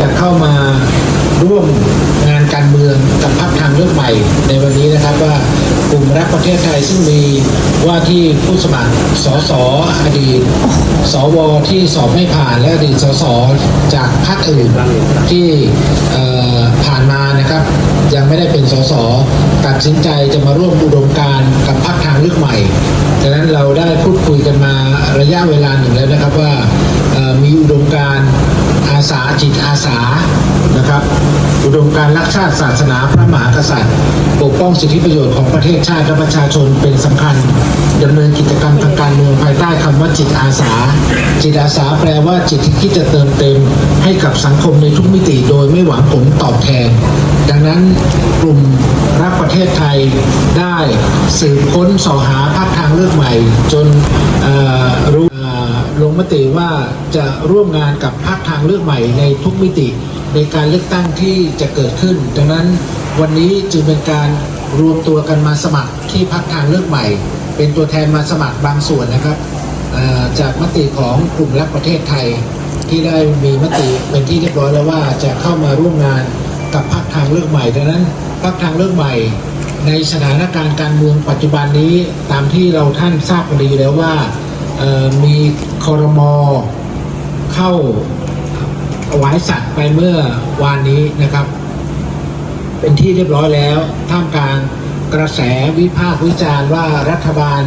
จะเข้ามาร่วมงานการเมืองกับพรรคทางเลือกใหม่ ในวันนี้นะครับว่ากลุ่มรักประเทศไทยซึ่งมีว่าที่ผู้สมัครสสอดีต สวที่สอบไม่ผ่านและอดีตสสจากพรรคอื่นที่ผ่านมานะครับ ยังไม่ได้เป็นสสตัดสินใจจะมาร่วมอุดมการกับพรรคทางเลือกใหม่ดังนั้นเราได้พูดคุยกันมาระยะเวลาหนึ่งแล้วนะครับว่าเอ่อมีอุดมการณ์ อาสาจิตอาสานะครับอุดมการรักชาติศาสนาพระมหากษัตริย์ ปกป้องสิทธิประโยชน์ของประเทศชาติและประชาชนเป็นสำคัญดำเนินกิจกรรมทางการเมืองภายใต้คำว่าจิตอาสา จิตอาสาแปลว่าจิตที่คิดจะเติมเต็ม ให้กับสังคมในทุกมิติโดยไม่หวังผลตอบแทน ดังนั้นกลุ่มรักประเทศไทยได้สืบค้นสอหาภาคทางเลือกใหม่ จนรู้ ลงมติว่าจะร่วมงานกับภาคทางเลือกใหม่ในทุกมิติ ในการเลือกตั้งที่จะเกิดขึ้น ดังนั้นวันนี้จึงเป็นการรวมตัวกันมาสมัครที่พักทางเลือกใหม่ เป็นตัวแทนมาสมัครบางส่วนนะครับจากมติของกลุ่มรักประเทศไทย ที่ได้มีมติเป็นที่เรียบร้อยแล้วว่าจะเข้ามาร่วมงานกับพักทางเลือกใหม่ดังนั้นพักทางเลือกใหม่ ในสถานการณ์การเมืองปัจจุบันนี้ตามที่เราท่านทราบกันดีแล้วว่า มีคอรมอเข้าถวายสัตว์ไปเมื่อวานนี้นะครับ เป็นที่เรียบร้อยแล้ว ท่ามกลางกระแสวิพากษ์วิจารณ์ว่ารัฐบาล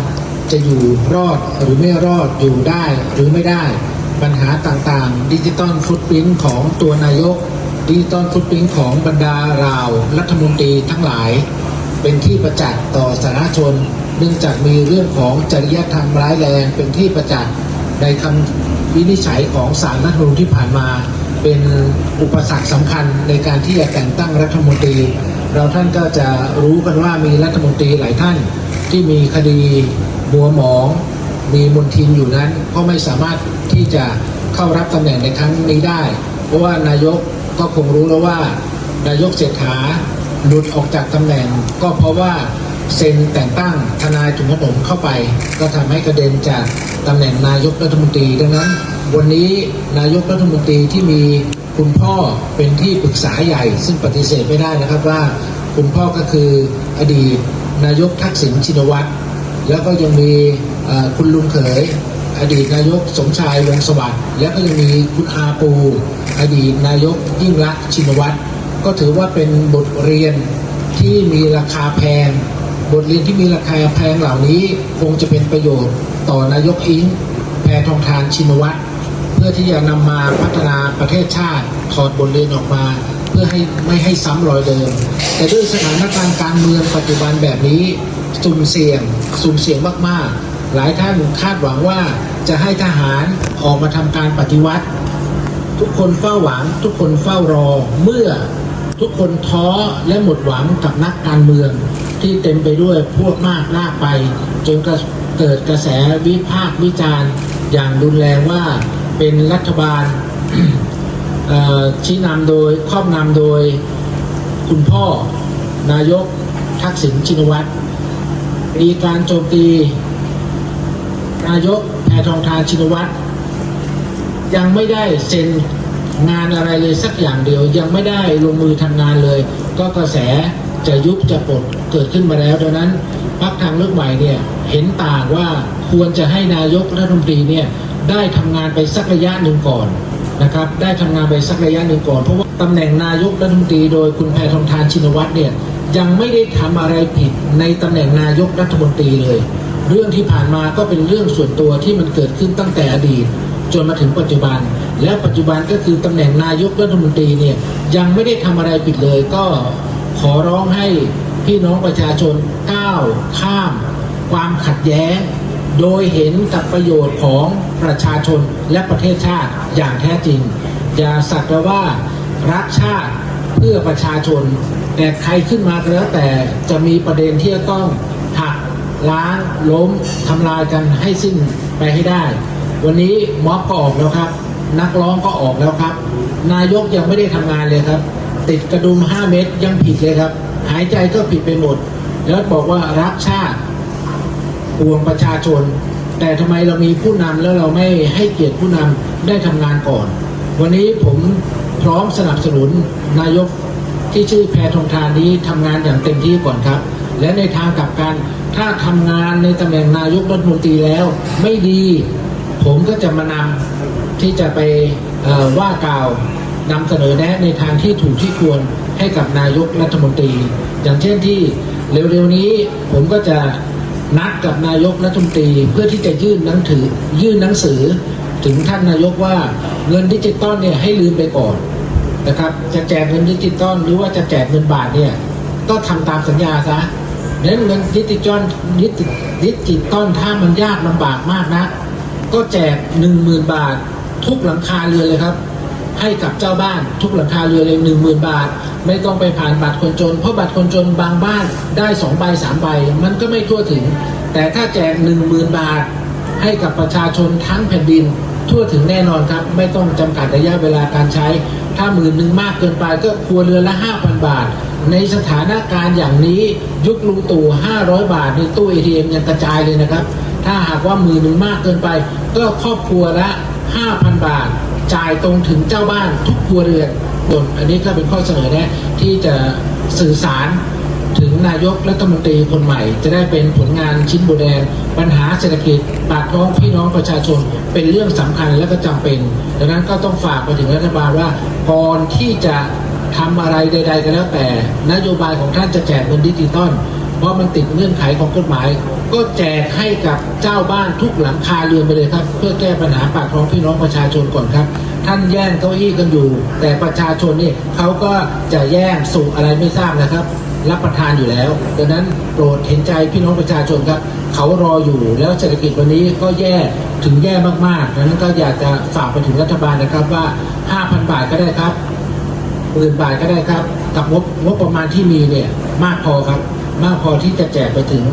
จะอยู่รอดหรือไม่รอดอยู่ได้หรือไม่ได้ปัญหาต่างๆ ดิจิตอลฟุตปรินของตัวนายกดิจิตอลฟุตปรินของบรรดาราวรัฐมนตรีทั้งหลาย เป็นที่ประจักษ์ต่อสาธารณชน เนื่องจากมีเรื่องของจริยธรรมร้ายแรง เป็นที่ประจักษ์ในคำวินิจฉัยของศาลรัฐธรรมนูญที่ผ่านมา เป็นอุปสรรคสำคัญในการที่จะแต่งตั้งรัฐมนตรี เราท่านก็จะรู้กันว่ามีรัฐมนตรีหลายท่านที่มีคดีมัวหมอง มีมนทินอยู่นั้น ก็ไม่สามารถที่จะเข้ารับตำแหน่งในครั้งนี้ได้ เพราะว่านายกก็คงรู้แล้วว่านายกเศรษฐา หลุดออกจากตำแหน่ง ก็เพราะว่าเซ็นแต่งตั้งทนายถุงขนมเข้าไป ก็ทำให้กระเด็นจากตำแหน่งนายกรัฐมนตรีดังนั้น วันนี้นายกรัฐมนตรีที่มีคุณพ่อเป็นที่ปรึกษาใหญ่ ซึ่งปฏิเสธไม่ได้นะครับว่าคุณพ่อก็คืออดีตนายกทักษิณชินวัตรแล้วก็ยังมีคุณลุงเขยอดีตนายกสมชายวงศ์สวัสดิ์และก็ยังมีคุณอาปู อดีตนายกยิ่งรักชินวัตร ก็ถือว่าเป็นบทเรียนที่มีราคาแพง บทเรียนที่มีราคาแพงเหล่านี้คงจะเป็นประโยชน์ต่อนายกอิงแพทองทานชินวัตรเพื่อที่จะนำมาพัฒนาประเทศชาติถอดบทเรียนออกมา เพื่อให้ไม่ให้ซ้ำรอยเดิม แต่ด้วยสถานการณ์การเมืองปัจจุบันแบบนี้สุ่มเสี่ยงสุ่มเสี่ยงมากๆ หลายท่านคาดหวังว่าจะให้ทหารออกมาทำการปฏิวัติ ทุกคนเฝ้าหวังทุกคนเฝ้ารอเมื่อ ทุกคนท้อและหมดหวังกับนักการเมือง ที่เต็มไปด้วยพวกมากลากไป จนกเกิดกระแสวิพากษ์วิจารณ์ อย่างรุนแรงว่าเป็นรัฐบาลชี้นำโดยครอบนำโดยคุณพ่อนายกทักษิณชินวัตรมีการโจมตี นายกแพทองทานชินวัตรยังไม่ได้เซ็น งานอะไรเลยสักอย่างเดียวยังไม่ได้ลงมือทำงานเลย ก็กระแสจะยุบจะปลดเกิดขึ้นมาแล้วดังนั้นพักทางเลือกใหม่เนี่ยเห็นต่างว่าควรจะให้นายกรัฐมนตรีเนี่ยได้ทำงานไปสักระยะหนึ่งก่อนนะครับได้ทำงานไปสักระยะหนึ่งก่อนเพราะว่าตำแหน่งนายกรัฐมนตรีโดยคุณแพทองทานชินวัตรเนี่ยยังไม่ได้ทำอะไรผิดในตำแหน่งนายกรัฐมนตรีเลย เรื่องที่ผ่านมาก็เป็นเรื่องส่วนตัวที่มันเกิดขึ้นตั้งแต่อดีต จนมาถึงปัจจุบัน และปัจจุบันก็คือตำแหน่งนายกรัฐมนตรีเนี่ยยังไม่ได้ทำอะไรผิดเลย ก็ขอร้องให้พี่น้องประชาชนก้าวข้าม ความขัดแย้ง โดยเห็นกับประโยชน์ของประชาชนและประเทศชาติอย่างแท้จริง อย่าสักแต่ว่ารักชาติเพื่อประชาชน แต่ใครขึ้นมาแล้วแต่จะมีประเด็นที่จะต้องหักล้างล้มทำลายกันให้สิ้นไปให้ได้ วันนี้ม็อบก็ออกแล้วครับ นักร้องก็ออกแล้วครับ นายกยังไม่ได้ทำงานเลยครับ ติดกระดุม 5 เม็ดยังผิดเลยครับ หายใจก็ผิดไปหมด แล้วบอกว่ารักชาติห่วงประชาชน แต่ทำไมเรามีผู้นำแล้วเราไม่ให้เกียรติผู้นำได้ทำงานก่อน วันนี้ผมพร้อมสนับสนุนนายกที่ชื่อแพทองทานนี้ทำงานอย่างเต็มที่ก่อนครับ และในทางกลับกันถ้าทำงานในตำแหน่งนายกรัฐมนตรีแล้ว ไม่ดี ผมก็จะมานำ ที่จะไปว่ากล่าวนำเสนอแนะในทางที่ถูกที่ควรให้กับนายกรัฐมนตรี อย่างเช่นที่เร็วๆนี้ผมก็จะนัดกับนายกรัฐมนตรีเพื่อที่จะยื่นหนังถือยื่นหนังสือ ถึงท่านนายกว่าเงินดิจิตอลเนี่ยให้ลืมไปก่อนนะครับ จะแจกเงินดิจิตอลหรือว่าจะแจกเงินบาทเนี่ยก็ทำตามสัญญาซะเน้นเงินดิจิตอลดิจิดิจิตอลถ้ามันยากลำบากมากนะก็แจกหนึ่งหมื่นบาท ทุกหลังคาเรือนเลยครับ ให้กับเจ้าบ้านทุกหลังคาเรือนเลยหนึ่งหมื่นบาท ไม่ต้องไปผ่านบัตรคนจน เพราะบัตรคนจนบางบ้านได้สองใบสามใบ มันก็ไม่ทั่วถึง แต่ถ้าแจกหนึ่งหมื่นบาท ให้กับประชาชนทั้งแผ่นดิน ทั่วถึงแน่นอนครับ ไม่ต้องจำกัดระยะเวลาการใช้ ถ้าหมื่นหนึ่งมากเกินไปก็ครัวเรือนละ5,000บาทในสถานการณ์อย่างนี้ยุคลุงตู่ 500 บาทในตู้ ATM ยังกระจายเลยนะครับ ถ้าหากว่าหมื่นหนึ่งมากเกินไป ก็ครอบครัวละ 5,000 บาท จ่ายตรงถึงเจ้าบ้านทุกครัวเรือนส่วนอันนี้ก็เป็นข้อเสนอแนะที่จะสื่อสารถึงนายกรัฐมนตรีคนใหม่ จะได้เป็นผลงานชิ้นโบแดงปัญหาเศรษฐกิจปากท้องพี่น้องประชาชน เป็นเรื่องสำคัญและก็จำเป็น ดังนั้นก็ต้องฝากไปถึงรัฐบาลว่าก่อนที่จะทำอะไรใด ๆ ก็แล้วแต่ นโยบายของท่านจะแจกเงินดิจิตอลเพราะมันติดเงื่อนไขของกฎหมาย ก็แจกให้กับเจ้าบ้านทุกหลังคาเรือนไปเลยครับ เพื่อแก้ปัญหาปากท้องพี่น้องประชาชนก่อนครับ ท่านแย่งเก้าอี้กันอยู่ แต่ประชาชนนี่เขาก็จะแย่งสู่อะไรไม่ทราบนะครับ รับประทานอยู่แล้วดังนั้นโปรดเห็นใจพี่น้องประชาชนครับเขารออยู่แล้วเศรษฐกิจวันนี้ก็แย่ถึงแย่มากๆดังนั้นก็อยากจะฝากไปถึงรัฐบาลนะครับว่า 5,000 บาทก็ได้ครับหมื่นบาทก็ได้ครับ กับงบงบประมาณที่มีเนี่ยมากพอครับ มากพอที่จะแจกไปถึง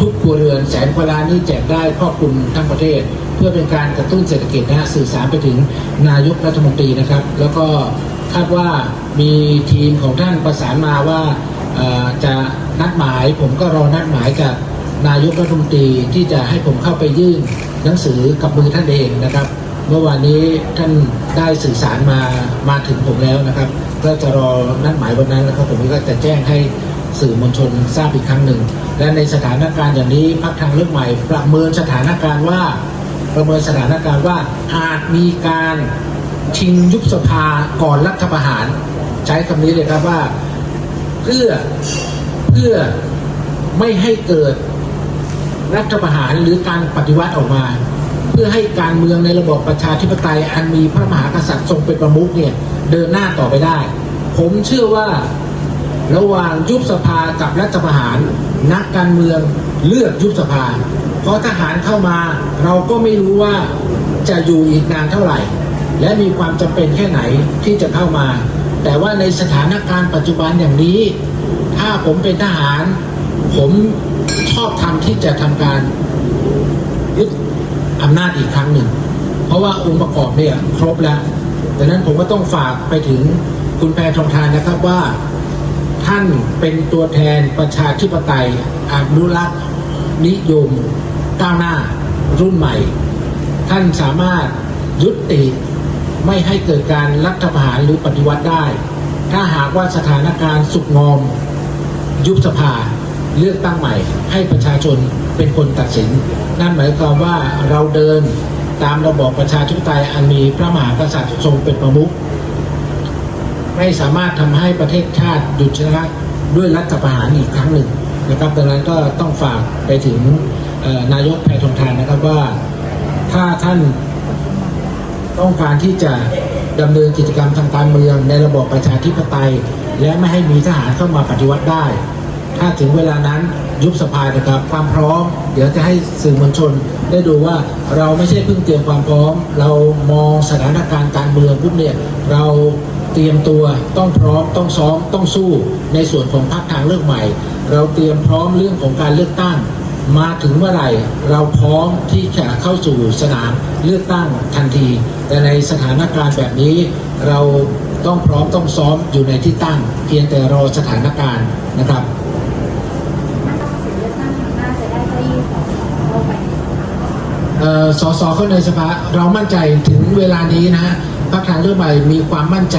ทุกครัวเรือนแสนกว่าล้านนี้แจกได้ครอบคลุมทั้งประเทศ เพื่อเป็นการกระตุ้นเศรษฐกิจนะฮะสื่อสารไปถึงนายกรัฐมนตรีนะครับ แล้วก็คาดว่ามีทีมของท่านประสานมาว่าจะนัดหมายผมก็รอนัดหมายกับนายกรัฐมนตรีที่จะให้ผมเข้าไปยื่นหนังสือกับมือท่านเองนะครับ เมื่อวานนี้ท่านได้สื่อสารมามาถึงผมแล้วนะครับ ก็จะรอนัดหมายวันนั้นนะครับผมก็จะแจ้งให้สื่อมวลชนทราบอีกครั้งหนึ่ง และในสถานการณ์อย่างนี้พักทางเลือกใหม่ ประเมินสถานการณ์ว่า ประเมินสถานการณ์ว่าอาจมีการชิงยุบสภาก่อนรัฐประหาร ใช้คำนี้เลยครับว่าเพื่อเพื่อไม่ให้เกิดรัฐประหารหรือการปฏิวัติออกมา เพื่อให้การเมืองในระบบประชาธิปไตยอันมีพระมหากษัตริย์ทรงเป็นประมุขเนี่ยเดินหน้าต่อไปได้ ผมเชื่อว่า ระหว่างยุบสภากับรัฐประหาร นักการเมืองเลือกยุบสภา เพราะทหารเข้ามาเราก็ไม่รู้ว่าจะอยู่อีกนานเท่าไหร่ และมีความจำเป็นแค่ไหนที่จะเข้ามา แต่ว่าในสถานการณ์ปัจจุบันอย่างนี้ ถ้าผมเป็นทหาร ผมชอบทำที่จะทำการยึดอำนาจอีกครั้งหนึ่ง เพราะว่าองค์ประกอบเนี่ยครบแล้วดังนั้นผมก็ต้องฝากไปถึงคุณแพรทองทานนะครับว่า ท่านเป็นตัวแทนประชาธิปไตยอนุรักษ์นิยมก้าวหน้ารุ่นใหม่ ท่านสามารถยุติไม่ให้เกิดการรัฐประหารหรือปฏิวัติได้ ถ้าหากว่าสถานการณ์สุกงอม ยุบสภาเลือกตั้งใหม่ ให้ประชาชนเป็นคนตัดสิน นั่นหมายความว่าเราเดินตามระบอบประชาธิปไตยอันมีพระมหากษัตริย์ทรงเป็นประมุข ไม่สามารถทำให้ประเทศชาติหยุดชะงักด้วยรัฐประหารอีกครั้งหนึ่งนะครับดังนั้นก็ต้องฝากไปถึงนายกแพทองทานนะครับว่าถ้าท่านต้องการที่จะดำเนินกิจกรรมทางการเมืองในระบบประชาธิปไตย และไม่ให้มีทหารเข้ามาปฏิวัติได้ ถ้าถึงเวลานั้นยุบสภานะครับ ความพร้อม เดี๋ยวจะให้สื่อมวลชน ได้ดูว่าเราไม่ใช่เพิ่งเตรียมความพร้อม เรามองสถานการณ์การเมืองปุ๊บเนี่ยเรา เตรียมตัวต้องพร้อมต้องซ้อมต้องสู้ในส่วนของพรรคทางเลือกใหม่ เราเตรียมพร้อมเรื่องของการเลือกตั้ง มาถึงเมื่อไหร่ เราพร้อมที่จะเข้าสู่สนามเลือกตั้งทันที แต่ในสถานการณ์แบบนี้เราต้องพร้อมต้องซ้อมอยู่ในที่ตั้ง เพียงแต่รอสถานการณ์นะครับเออสสเข้าในสภาเอ่อสเข้าในสภาเรามั่นใจถึงเวลานี้นะ พรรคทางเลือกใหม่มีความมั่นใจ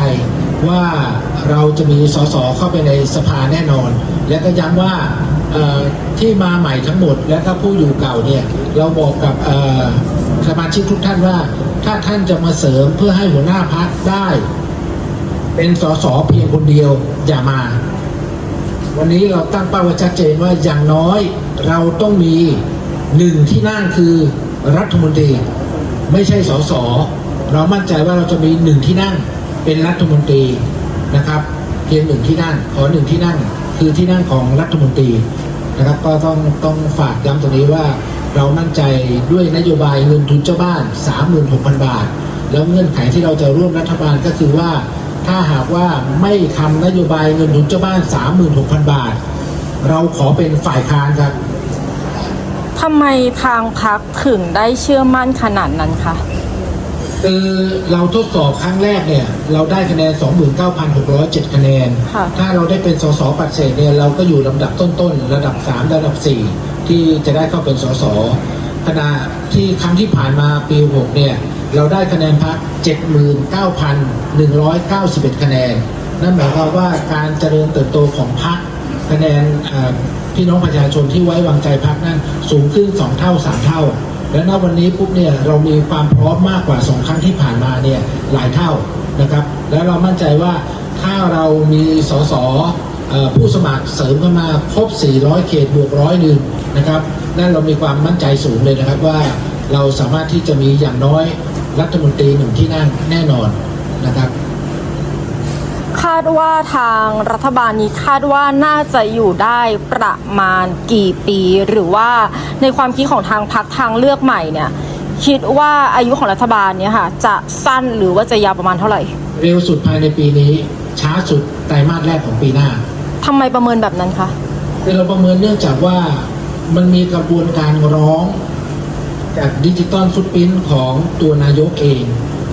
ว่าเราจะมีสสเข้าไปในสภาแน่นอน และก็ย้ำว่าที่มาใหม่ทั้งหมด และก็ผู้อยู่เก่าเนี่ยเราบอกกับสมาชิกทุกท่านว่า ถ้าท่านจะมาเสริมเพื่อให้หัวหน้าพักได้ เป็นสสเพียงคนเดียวอย่ามา วันนี้เราตั้งเป้าไว้ชัดเจนว่าอย่างน้อยเราต้องมีหนึ่งที่นั่งคือรัฐมนตรี ไม่ใช่สส เรามั่นใจว่าเราจะมีหนึ่งที่นั่งเป็นรัฐมนตรีนะครับเพียงหนึ่งที่นั่งขอหนึ่งที่นั่งคือที่นั่งของรัฐมนตรีนะครับก็ต้องต้องฝากย้ำตรงนี้ว่าเรามั่นใจด้วยนโยบายเงินทุนเจ้าบ้าน 36,000 บาท แล้วเงื่อนไขที่เราจะร่วมรัฐบาลก็คือว่า ถ้าหากว่าไม่ทำนโยบายเงินทุนเจ้าบ้าน 36,000 บาท เราขอเป็นฝ่ายค้านครับทำไมทางพักถึงได้เชื่อมั่นขนาดนั้นคะ คือเราทดสอบครั้งแรกเนี่ย เราได้คะแนน 29,607 คะแนนค่ะถ้าเราได้เป็นสสปัดเศษเนี่ยเราก็อยู่ลำดับต้นๆ ระดับ 3 ระดับ 4 ที่จะได้เข้าเป็นสสขณะที่ครั้งที่ผ่านมาปี6เนี่ย เราได้คะแนนพัก 79,191 คะแนน นั่นหมายความว่าการเจริญเติบโตของพักคะแนนเอ่อพี่น้องประชาชนที่ไว้วางใจพักนั้นสูงขึ้น 2 เท่า 3 เท่า และณวันนี้ปุ๊บเนี่ยเรามีความพร้อมมากกว่า 2 ครั้งที่ผ่านมาเนี่ยหลายเท่านะครับ แล้วเรามั่นใจว่าถ้าเรามีสสผู้สมัครเสริมเข้ามาครบ 400 เขตบวกร้อยหนึ่งนะครับนั่นเรามีความมั่นใจสูงเลยนะครับว่าเราสามารถที่จะมีอย่างน้อยรัฐมนตรีหนึ่งที่นั่งแน่นอนนะครับ คาดว่าทางรัฐบาลนี้คาดว่าน่าจะอยู่ได้ประมาณกี่ปี หรือว่าในความคิดของทางพักทางเลือกใหม่เนี่ย คิดว่าอายุของรัฐบาลเนี่ยค่ะจะสั้นหรือว่าจะยาวประมาณเท่าไหร่ เร็วสุดภายในปีนี้ ช้าสุดไตรมาสแรกของปีหน้าทำไมประเมินแบบนั้นคะคือเราประเมินเนื่องจากว่ามันมีกระบวนการร้อง จากดิจิตอลฟุตปรินท์ของตัวนายกเอง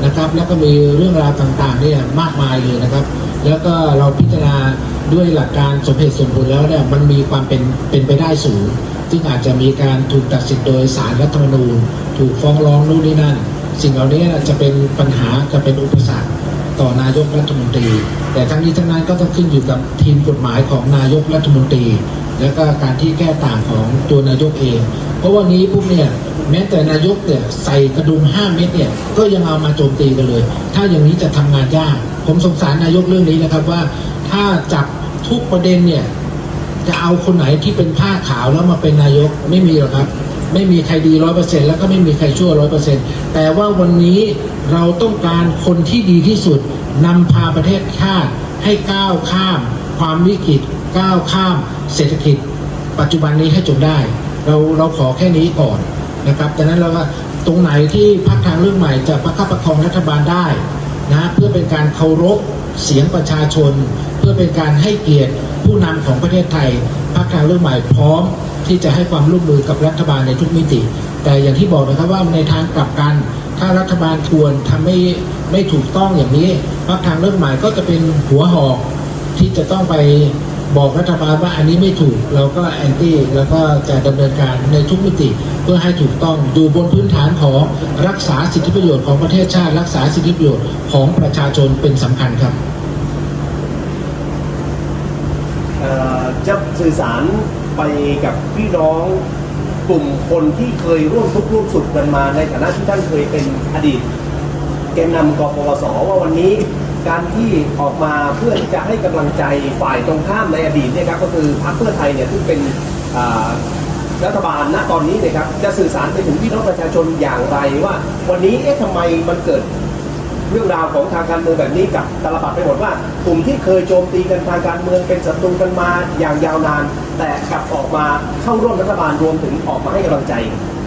นะครับ แล้วก็มีเรื่องราวต่างๆเนี่ยมากมายเลยนะครับ แล้วก็เราพิจารณาด้วยหลักการสมเหตุสมผลแล้วเนี่ยมันมีความเป็นเป็นไปได้สูง ซึ่งอาจจะมีการถูกตัดสินโดยสารรัฐธรรมนูญ ถูกฟ้องร้องนู่นนี่นั่น สิ่งเหล่านี้จะเป็นปัญหาจะเป็นอุปสรรคต่อนายกรัฐมนตรี แต่ทั้งนี้ทั้งนั้นก็ต้องขึ้นอยู่กับทีมกฎหมายของนายกรัฐมนตรี แล้วก็การที่แก้ต่างของตัวนายกเอง เพราะวันนี้ปุ๊บเนี่ยแม้แต่นายกเนี่ยใส่กระดุม5เม็ดเนี่ยก็ยังเอามาโจมตีกันเลย ถ้าอย่างนี้จะทำงานยาก ผมสงสารนายกเรื่องนี้นะครับว่าถ้าจับทุกประเด็นเนี่ยจะเอาคนไหนที่เป็นผ้าขาวแล้วมาเป็นนายกไม่มีหรอกครับ ไม่มีใครดีร้อยเปอร์เซ็นต์แล้วก็ไม่มีใครชั่วร้อยเปอร์เซ็นต์แต่ว่าวันนี้เราต้องการคนที่ดีที่สุดนำพาประเทศชาติให้ก้าวข้าม ความวิกฤตก้าวข้าม เศรษฐกิจ ปัจจุบันนี้ให้จงได้ เราเราขอแค่นี้ก่อนนะครับดังนั้นเราว่าตรงไหนที่พักทางเรื่องใหม่จะประคับประคองรัฐบาลได้ นะเพื่อเป็นการเคารพเสียงประชาชน เพื่อเป็นการให้เกียรติผู้นำของประเทศไทยพรรคการเรื่องใหม่พร้อมที่จะให้ความร่วมมือกับรัฐบาลในทุกมิติ แต่อย่างที่บอกนะครับว่าในทางกลับกัน ถ้ารัฐบาลควรทำไม่ไม่ถูกต้องอย่างนี้พรรคกทางเรื่องใหม่ก็จะเป็นหัวหอกที่จะต้องไป บอกรัฐบาลว่าอันนี้ไม่ถูกเราก็แอนตี้แล้วก็จะดำเนินการในทุกมิติ เพื่อให้ถูกต้องอยู่บนพื้นฐานของรักษาสิทธิประโยชน์ของประเทศชาติ รักษาสิทธิประโยชน์ของประชาชนเป็นสำคัญครับจะสื่อสารไปกับพี่น้องกลุ่มคนที่เคยร่วมทุกข์ร่วมสุขกันมาในฐานะที่ท่านเคยเป็นอดีตแกนนำกปปสว่าวันนี้ การที่ออกมาเพื่อที่จะให้กำลังใจฝ่ายตรงข้ามในอดีตเนี่ยครับก็คือพรรคเพื่อไทยเนี่ยซึ่งเป็นรัฐบาลณตอนนี้เนี่ยครับจะสื่อสารไปถึงพี่น้องประชาชนอย่างไรว่า วันนี้เอ๊ะทำไมมันเกิดเรื่องราวของทางการเมืองแบบนี้กับตลบัดไปหมดว่ากลุ่มที่เคยโจมตีกันทางการเมืองเป็นศัตรูกันมาอย่างยาวนาน แต่กลับออกมาเข้าร่วมรัฐบาลรวมถึงออกมาให้กำลังใจ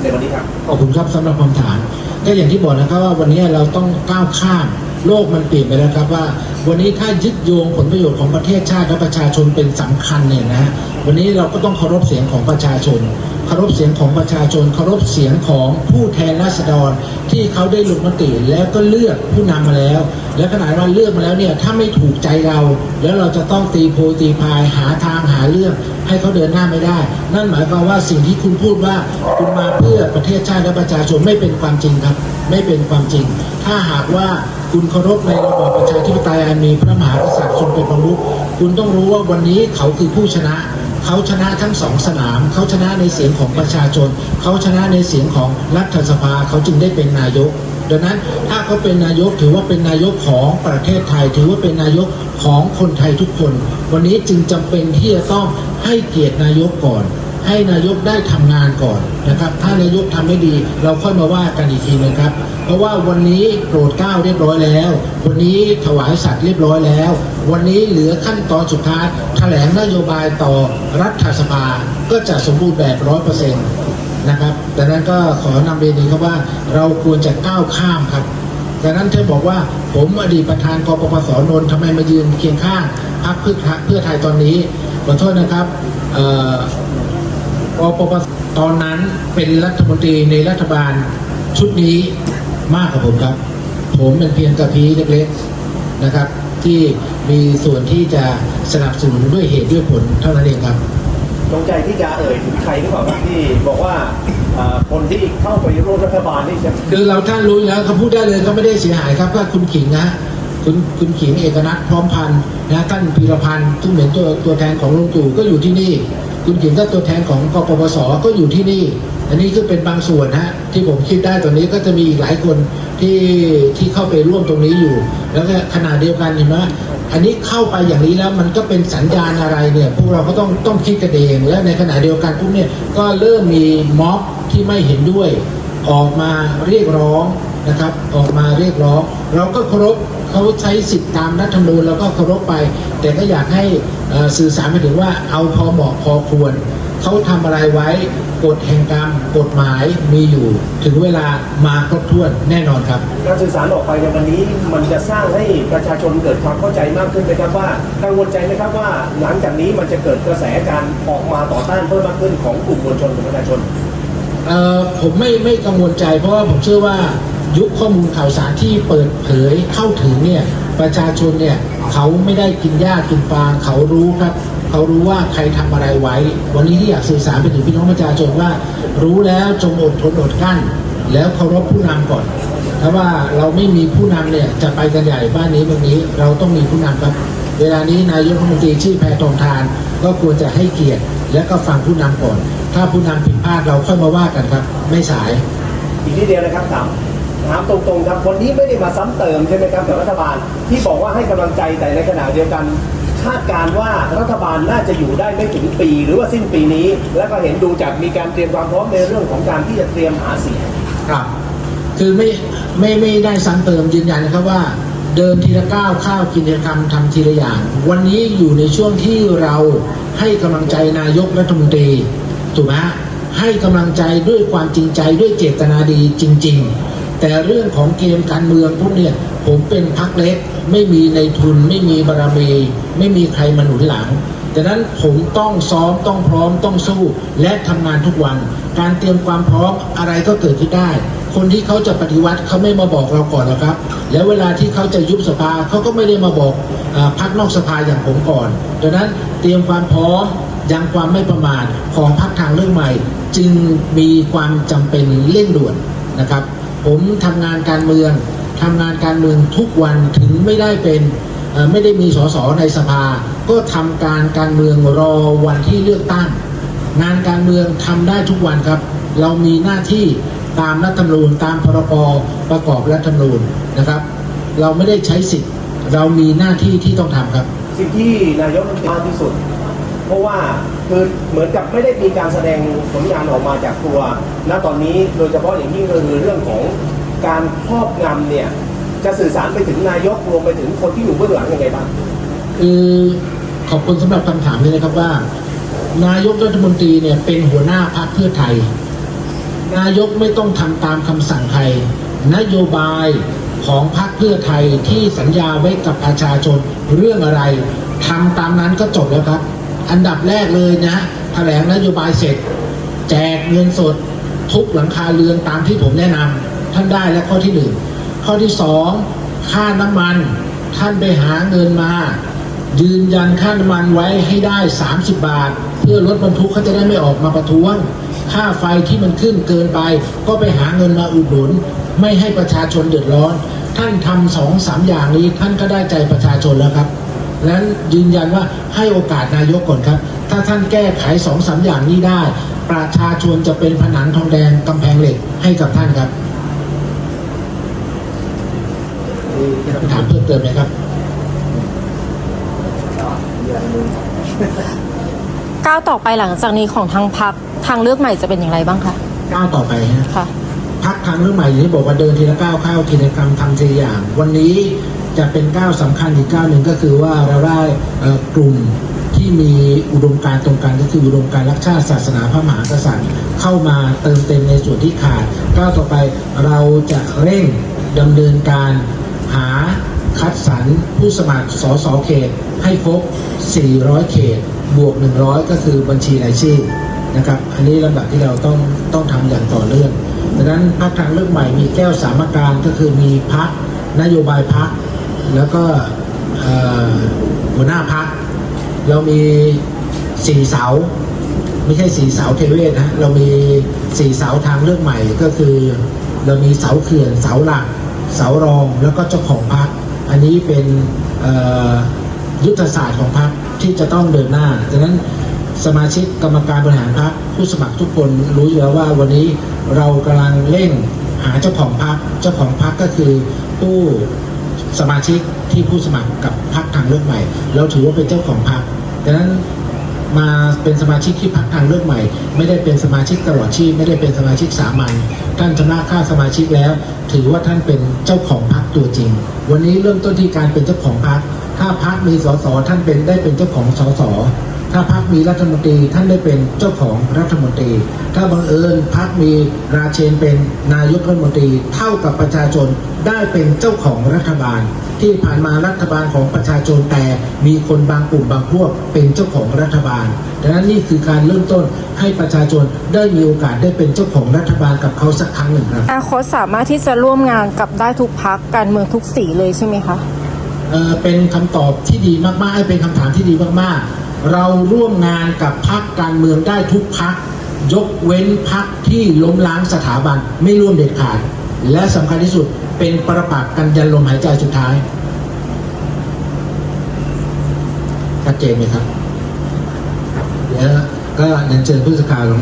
ในวันนี้ครับขอบคุณครับสำหรับคำถามก็อย่างที่บอกนะครับว่าวันนี้เราต้องก้าวข้าม โลกมันเปลี่ยนไปแล้วครับว่า วันนี้ถ้ายึดโยงผลประโยชน์ของประเทศชาติและประชาชนเป็นสำคัญเนี่ยนะวันนี้เราก็ต้องเคารพเสียงของประชาชนเคารพเสียงของประชาชนเคารพเสียงของผู้แทนราษฎร ที่เขาได้ลงมติแล้วก็เลือกผู้นำมาแล้ว และขณะว่าเลือกมาแล้วเนี่ยถ้าไม่ถูกใจเรา แล้วเราจะต้องตีโพตีพายหาทางหาเรื่องให้เขาเดินหน้าไม่ได้ นั่นหมายความว่าสิ่งที่คุณพูดว่าคุณมาเพื่อประเทศชาติและประชาชนไม่เป็นความจริงครับ ไม่เป็นความจริง ถ้าหากว่า คุณเคารพในระบอบประชาธิปไตยอันมีพระมหากษัตริย์ทรงเป็นประมุขคุณต้องรู้ว่าวันนี้เขาคือผู้ชนะ เขาชนะทั้งสองสนาม เขาชนะในเสียงของประชาชน เขาชนะในเสียงของรัฐสภาเขาจึงได้เป็นนายก ดังนั้นถ้าเขาเป็นนายกถือว่าเป็นนายกของประเทศไทย ถือว่าเป็นนายกของคนไทยทุกคน วันนี้จึงจำเป็นที่จะต้องให้เกียรตินายกก่อน ให้นายกได้ทำงานก่อนนะครับ ถ้านายกทำไม่ดี เราค่อยมาว่ากันอีกทีนึงครับ เพราะว่าวันนี้โปรดเก้าเรียบร้อยแล้ว วันนี้ถวายสัตว์เรียบร้อยแล้ว วันนี้เหลือขั้นตอนสุดท้ายแถลงนโยบายต่อรัฐสภาก็จะสมบูรณ์แบบร้อยเปอร์เซ็นต์นะครับดังนั้นก็ขอนำเรียนนี้ครับว่าเราควรจะก้าวข้ามครับดังนั้นเธอบอกว่าผมอดีตประธานกปปสนนท์ทำไมมายืนเคียงข้างพรรคเพื่อไทยตอนนี้ขอโทษนะครับ กปปสตอนนั้นเป็นรัฐมนตรีในรัฐบาลชุดนี้มากกว่าผมครับ ผมเป็นเพียงกระพีเล็กๆนะครับ ที่มีส่วนที่จะสนับสนุนด้วยเหตุด้วยผลเท่านั้นเองครับตรงใจที่จะเอ่ยถึงใครหรือเปล่าครับที่บอกว่าเอ่อคนที่เข้าไปร่วมรัฐบาลนี่จะคือเราท่านรู้อยู่แล้วเขาพูดได้เลยเขาไม่ได้เสียหายครับก็คุณขิงนะฮะคุณคุณขิงเอกนัทพร้อมพันธ์นะท่านพีรพันธ์ซึ่งเป็นตัวตัวแทนของลุงตู่ก็อยู่ที่นี่ คุณขิงก็ตัวแทนของกปปสก็อยู่ที่นี่ อันนี้คือเป็นบางส่วนฮะที่ผมคิดได้ตอนนี้ก็จะมีอีกหลายคนที่ที่เข้าไปร่วมตรงนี้อยู่ แล้วก็ขนาดเดียวกันเห็นไหมอันนี้เข้าไปอย่างนี้แล้วมันก็เป็นสัญญาณอะไรเนี่ยพวกเราก็ต้องต้องคิดกันเองและในขณะเดียวกันพวกเนี่ยก็เริ่มมีม็อบที่ไม่เห็นด้วย ออกมาเรียกร้องนะครับ ออกมาเรียกร้อง เราก็เคารพ เขาใช้สิทธิตามรัฐธรรมนูญเราก็เคารพไป แต่ก็อยากให้เอ่อสื่อสารไปถึงว่าเอาพอเหมาะพอควรเขาทำอะไรไว้กฎแห่งกรรมกฎหมายมีอยู่ถึงเวลามาครบถ้วนแน่นอนครับ การสื่อสารออกไปในวันนี้มันจะสร้างให้ประชาชนเกิดความเข้าใจมากขึ้นไหมครับว่ากังวลใจไหมครับว่า หลังจากนี้มันจะเกิดกระแสการออกมาต่อต้านเพิ่มมากขึ้นของกลุ่มมวลชนของประชาชนเอ่อผมไม่ไม่กังวลใจเพราะว่าผมเชื่อว่า ยุคข้อมูลข่าวสารที่เปิดเผยเข้าถึงเนี่ยประชาชนเนี่ยเขาไม่ได้กินหญ้ากินฟางเขารู้ครับเขารู้ว่าใครทำอะไรไว้ วันนี้ที่อยากสื่อสารไปถึงพี่น้องประชาชนว่า รู้แล้วจงอดทนอดกลั้น แล้วเคารพผู้นำก่อนถ้าว่าเราไม่มีผู้นำเนี่ยจะไปกันใหญ่บ้านนี้เมืองนี้เราต้องมีผู้นำครับ เวลานี้นายกรัฐมนตรีชื่อแพทองทาน ก็ควรจะให้เกียรติและก็ฟังผู้นำก่อน ถ้าผู้นำผิดพลาดเราค่อยมาว่ากันครับ ไม่สายอีกนิดเดียวนะครับถาม ถามตรงๆครับวันนี้ไม่ได้มาซ้ำเติมใช่ไหมครับกับรัฐบาลที่บอกว่าให้กำลังใจแต่ในขณะเดียวกันคาดการว่ารัฐบาลน่าจะอยู่ได้ไม่ถึงปี หรือว่าสิ้นปีนี้ แล้วก็เห็นดูจากมีการเตรียมความพร้อมในเรื่องของการที่จะเตรียมหาเสียงครับ คือไม่ไม่ไม่ได้ซ้ำเติมยืนยันนะครับว่า เดินทีละก้าวข้าวกินทีละคำทำทีละอย่าง วันนี้อยู่ในช่วงที่เราให้กำลังใจนายกรัฐมนตรีถูกไหมให้กำลังใจด้วยความจริงใจด้วยเจตนาดีจริง ๆ แต่เรื่องของเกมการเมืองพวกเนี่ยผมเป็นพักเล็ก ไม่มีในทุน ไม่มีบารมี ไม่มีใครมาหนุนหลังดังนั้นผมต้องซ้อมต้องพร้อมต้องสู้ และทำงานทุกวัน การเตรียมความพร้อมอะไรก็เกิดขึ้นได้ คนที่เขาจะปฏิวัติเขาไม่มาบอกเราก่อนหรอกครับ แล้วเวลาที่เขาจะยุบสภาเขาก็ไม่ได้มาบอกอพักนอกสภาอย่างผมก่อนดังนั้นเตรียมความพร้อมยังความไม่ประมาทของพักทางเรื่องใหม่ จึงมีความจำเป็นเร่งด่วนนะครับ ผมทำงานการเมืองทำงานการเมืองทุกวันถึงไม่ได้เป็นไม่ได้มีสสในสภา ก็ทำการการเมืองรอวันที่เลือกตั้ง งานการเมืองทำได้ทุกวันครับ เรามีหน้าที่ตามรัฐธรรมนูญตามพรบประกอบรัฐธรรมนูญนะครับ เราไม่ได้ใช้สิทธิ์ เรามีหน้าที่ที่ต้องทำครับ สิ่งที่นายกมนตรีมากที่สุด เพราะว่าคือเหมือนกับไม่ได้มีการแสดงผลงานออกมาจากตัว ณ ตอนนี้โดยเฉพาะอย่างยิ่งก็คือเรื่องของการครอบงำเนี่ย จะสื่อสารไปถึงนายกรวมไปถึงคนที่อยู่เบื้องหลังยังไงบ้าง คือขอบคุณสำหรับคำถามนี้นะครับว่า นายกรัฐมนตรีเนี่ยเป็นหัวหน้าพรรคเพื่อไทย นายกไม่ต้องทำตามคำสั่งใคร นโยบายของพรรคเพื่อไทยที่สัญญาไว้กับประชาชนเรื่องอะไรทำตามนั้นก็จบแล้วครับ อันดับแรกเลยนะแถลงนโยบายเสร็จ แจกเงินสดทุกหลังคาเรือนตามที่ผมแนะนำท่านได้และข้อที่หนึ่งข้อที่สองค่าน้ำมันท่านไปหาเงินมายืนยันค่าน้ำมันไว้ให้ได้ 30 บาท เพื่อรถบรรทุกเขาจะได้ไม่ออกมาประท้วง ค่าไฟที่มันขึ้นเกินไป ก็ไปหาเงินมาอุดหนุน ไม่ให้ประชาชนเดือดร้อน ท่านทำสองสามอย่างนี้ท่านก็ได้ใจประชาชนแล้วครับ นั้นยืนยันว่าให้โอกาสนายกก่อนครับ ถ้าท่านแก้ไขสองสามอย่างนี้ได้ ประชาชนจะเป็นผนังทองแดงกำแพงเหล็กให้กับท่านครับถามเพิ่มเติมไหมครับก้าวต่อไปหลังจากนี้ของทางพักทางเลือกใหม่จะเป็นอย่างไรบ้างคะก้าวต่อไปฮะค่ะพักทางเรื่องใหม่อย่างที่บอกว่าเดินทีละก้าวเข้าทีละกรรมทำทีละอย่าง วันนี้ จะเป็นก้าวสำคัญอีกก้าวหนึ่งก็คือว่าเราได้กลุ่มที่มีอุดมการณ์ตรงกันก็คืออุดมการณ์รักชาติศาสนาพระมหากษัตริย์เข้ามาเติมเต็มในส่วนที่ขาดก้าวต่อไปเราจะเร่งดำเนินการหาคัดสรรผู้สมัครสสเขต ให้ครบ 400 เขต บวก 100 ก็คือบัญชีรายชื่อนะครับ อันนี้ลำดับที่เราต้องต้องทำอย่างต่อเนื่องดังนั้นพรรคทางเลือกใหม่มีแก้วสามการก็คือมีพักนโยบายพัก แล้วก็หัวหน้าพัก เรามีสี่เสา ไม่ใช่สี่เสาเทเวศนะเรามีสี่เสาทางเลือกใหม่ก็คือ เรามีเสาเขื่อนเสาหลัก เสารองแล้วก็เจ้าของพัก อันนี้เป็นยุทธศาสตร์ของพักที่จะต้องเดินหน้าดังนั้นสมาชิกกรรมการบริหารพักผู้สมัครทุกคนรู้อยู่แล้วว่าวันนี้เรากำลังเร่งหาเจ้าของพักเจ้าของพักก็คือผู้ สมาชิกที่ผู้สมัครกับพรรคทางเลือกใหม่ เราถือว่าเป็นเจ้าของพรรคดังนั้นมาเป็นสมาชิกที่พักทางเลือกใหม่ ไม่ได้เป็นสมาชิกตลอดชีพไม่ได้เป็นสมาชิกสามัญท่านชำระค่าสมาชิกแล้ว ถือว่าท่านเป็นเจ้าของพักตัวจริง วันนี้เริ่มต้นที่การเป็นเจ้าของพักถ้าพักมีสสท่านเป็นได้เป็นเจ้าของสส ถ้าพักมีรัฐมนตรีท่านได้เป็นเจ้าของรัฐมนตรี ถ้าบังเอิญพักมีราเชนเป็นนายกรัฐมนตรี เท่ากับประชาชนได้เป็นเจ้าของรัฐบาล ที่ผ่านมารัฐบาลของประชาชนแต่มีคนบางกลุ่มบางพวกเป็นเจ้าของรัฐบาลดังนั้นนี่คือการเริ่มต้นให้ประชาชนได้มีโอกาสได้เป็นเจ้าของรัฐบาลกับเขาสักครั้งหนึ่งครับอนาคตสามารถที่จะร่วมงานกับได้ทุกพักการเมืองทุกสีเลยใช่ไหมคะเอ่อเป็นคำตอบที่ดีมากๆให้เป็นคำถามที่ดีมากๆ เราร่วมงานกับพักการเมืองได้ทุกพัก ยกเว้นพักที่ล้มล้างสถาบันไม่ร่วมเด็ดขาด และสำคัญที่สุดเป็นประปักษ์กันยันลมหายใจสุดท้ายชัดเจนไหมครับเดี๋ยวก็เดินเชิญผู้สื่อข่าวลง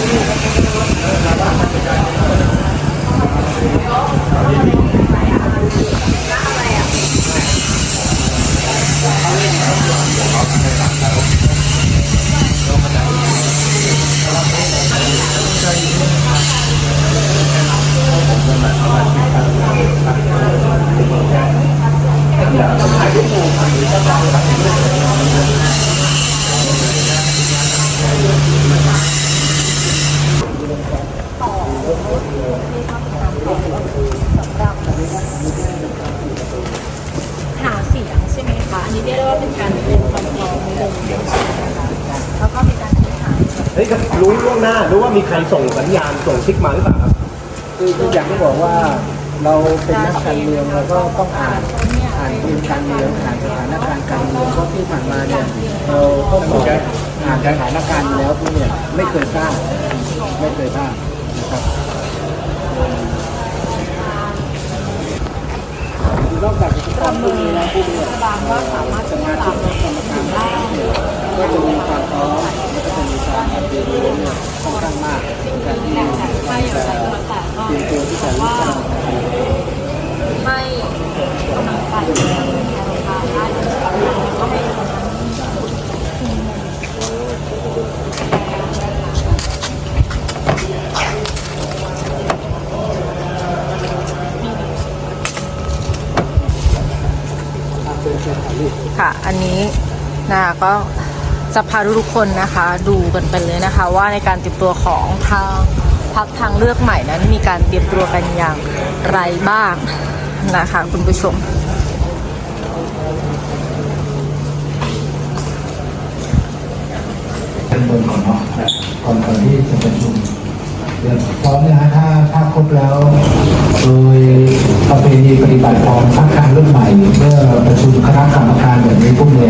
ห รู้ล่วงหน้ารู้ว่ามีใครส่งสัญญาณส่งซิกมาหรือเปล่าครับคือคืออย่างที่บอกว่าเราเป็นนักการเมืองเราก็ต้องอ่านอ่านเกมการเมืองอ่านสถานการณ์การเมืองเพราะที่ผ่านมาเนี่ยเราก็บอกอ่านสถานการณ์แล้วพวกเนี่ยไม่เคยพลาดไม่เคยพลาดนะครับ นอกจากจะต้องมีนะผู้บริหารว่าสามารถจะมาตามกรรมการได้ก็จะมีความพร้อมแล้วก็จะมีการเรียนรู้เนี่ยค่อนข้างมากในการที่จะเตรียมตัวที่จะรู้จักให้กำลังใจนะคะได้ก็เป็น ค่ะ อั นี้นะก็จะพาทุกคนนะคะดูกันไปเลยนะคะ ว่าในการเตรียมตัวของทางพักทางเลือกใหม่นั้น มีการเตรียมตัวกันอย่างไรบ้างนะคะคุณผู้ชมเป็นบนก่อนเนาะก่อนก่อนที่จะประชุม พร้อมนะฮะถ้าถ้าครบแล้ว โดยประเพณีปฏิบัติของพรรคการเรื่องใหม่ เมื่อประชุมคณะกรรมการแบบนี้พวกเลย